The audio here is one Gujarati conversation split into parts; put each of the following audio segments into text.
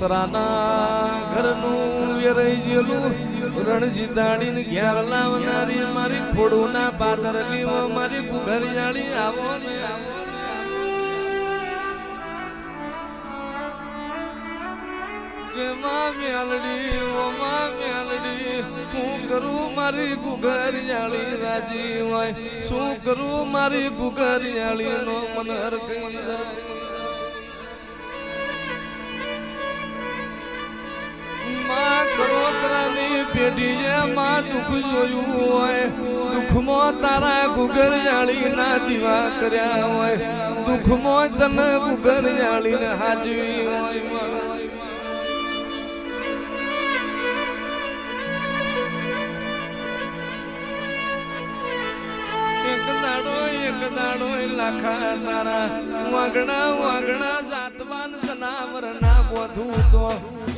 કરોતરાના ઘરનું વેરાઈ જેલું રણજીતાડીને ઘેર લાવનારી મારી ખોડુના પાદરની ઓ મારી ઘરિયાળી આવો ને આવો મેલડી, ઓ મેલડી, હું કરું મારી ગુગરિયાળી રાજી હોય? શું કરું મારી ગુગરિયાળી નો મનર કઈ પેઢીએ માં દુઃખ જોયું હોય, દુઃખમાં તારા ગુગરિયાળી ના દીવા કર્યા હોય, દુઃખમાં તને ગુગરિયાળી ને હાજવી હોય. દાડો એક દાડો લાખા તારા. વાગણા વાગણા જાતવાન સનાવર ના બોધું તો.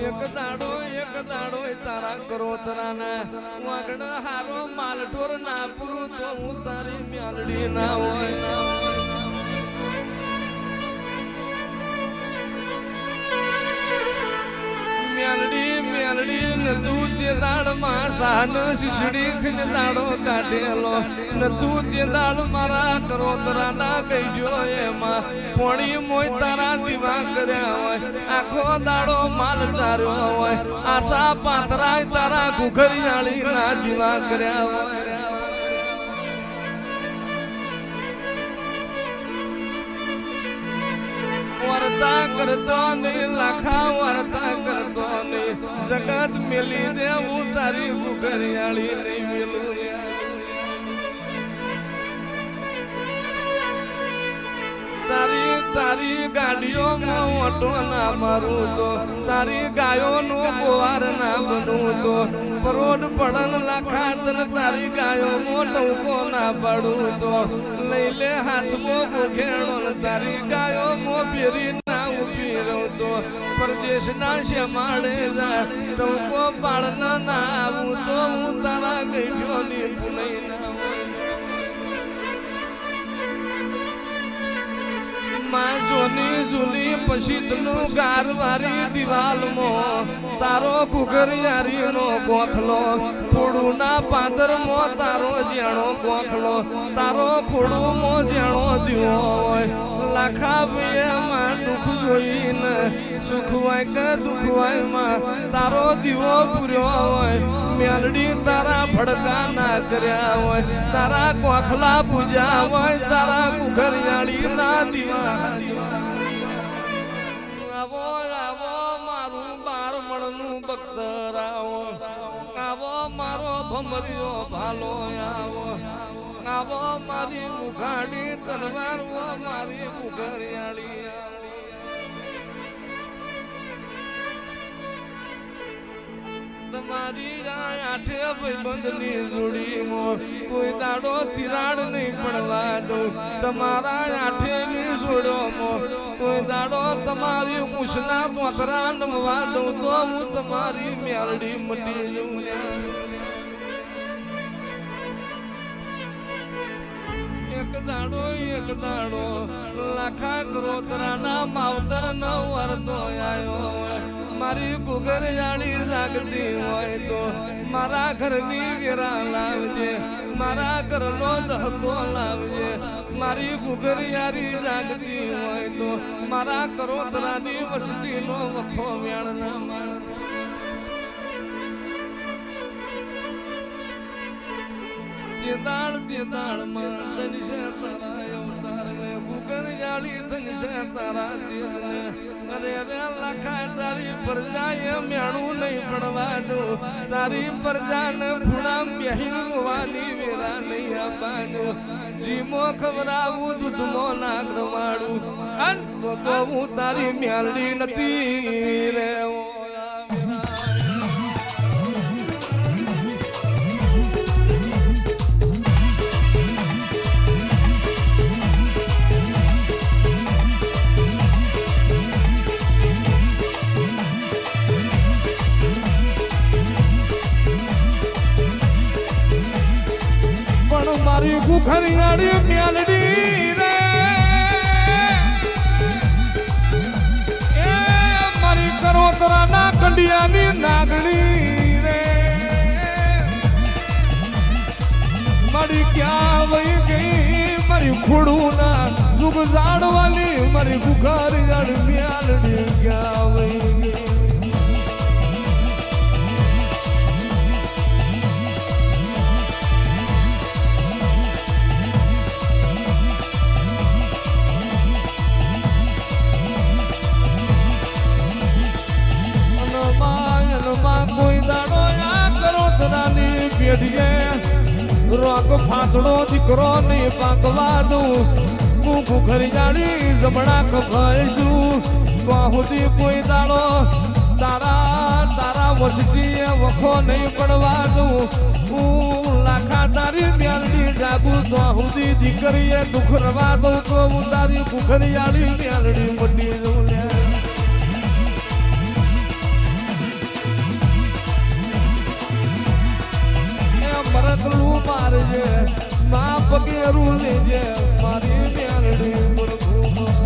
એક દાડો એક દાડો તારા કરોતરાના વાગણા હારો માલઢોર ના પૂરું તો હું તારી મ્યાલડી ના હોય. ના મેલડી ને તું તે દાડમાં સાન શિશડી ખીન દાડો કાઢેલો. ને તું તે દાડ મારા કરોતરાના કહીજો એમાં. પોણી મોય તારા દીવા કર્યા હોય, આખો દાડો માલ ચાર્યો હોય. આશા પાથરાય તારા ઘુઘરિયાળી ના દીવા કર્યા હોય. વર્તા કરતો નહીં લાખા વર્તા કરતો નહીં. જગત મેલી દેવું તારી ઘુઘરિયાળી નહીં મેલું તારી ગાડીઓમાં ઓટો ના મારું તો. તારી ગાયોનું ગોવાર ના બનવું તો. પરોડ પડન લાખા તન તારી ગાયોમાં ટવકો ના પાડું તો. લઈ લે હાથમાં ને તારી ગાયોમાં ફેરી ના ઊભી રહું તો. પરદેશના શેમાડે જા ટવકો પાડન ના આવું તો. હું તારા ગઈઠોની પુનઈ ના હોયમાં જોની જૂની પછીતનું ગારવારી દિવાલમાં. તારો કુકરિયારીનો ગોખલો ખોડુના પાદરમાં તારો જેણો ગોખલો. તારો ખોડુમાં જેણો દીવો હોય. લાખા માં દુઃખ જોઈને, સુખ હોય કે દુઃખ હોયમાં તારો દીવો પૂર્યો હોય. મેલડી તારા ભડકા ના કર્યા હોય. તારા ગોખલા પૂજા હોય, તારા કુકરિયાળી ના દીવા. આવો આવો મારું બારમણનું બખ્તર આવો આવો મારો ભમરિયો ભાલો આવો. આવો મારી મુખાડી તલવાર મારી કુકરિયાળી તમારી આઠે ભાઈબંધની કોઈ દાડો તિરાડ નહીં પડવા દઉં. તમારા આઠેની જોડોમાં કોઈ દાડો તમારી મૂછના કોતરા નમવા દઉં તો હું તમારી મેલડી મટી જઉં એક દાડો એક દાડો. લાખા કરોતરાના માવતર ન વરતો આયો હોય. મારી કુગર જાળી જાગતી હોય તો મારા ઘરની વેરા લાવજે, મારા ઘરનો દહકો લાવજે. મારી કુગર યારી જાગતી હોય તો મારા કરોતરાની વસતીનો વખો વેણ ના માર. તે દાળ તે દાળ છે તારા અવતાર ને ગુગર તન છે તારા તેલ તારી પ્રજા મેણું નહીં પડવા દો. તારી પ્રજા ખૂણા બેહીન વેરા નહીં આપવાનો. જીમો ખવડાવું દૂધમો ના ગ્રવાડું અન તો હું તારી મ્યાલી નથી રે સુખની નાળી મ્યાલડી રે. એ મારી કરો તરા ના કંડિયાની નાગણી રે. મારી ક્યાં વહી ગઈ? મારી ખોડું ના દુઃખ જાડવાલી મારી ભૂખારી જાડ વહી ગઈ? રોગ ફાંકડો દીકરો નહીં પાકવા દઉં. હું ભૂખરી જાણી જમણા કભાઈશું બાહુથી કોઈ દાડો તારા તારા વસતી વખો નહીં પડવા દઉં. હું લાખા તારી મ્યાલડી જાગું. બાહુથી દીકરીએ દુઃખ રવા દઉં તો હું તારી ભૂખરી આડી મ્યાલડી મટી દઉં પગે રૂ લેજે મારી મ્યાલડી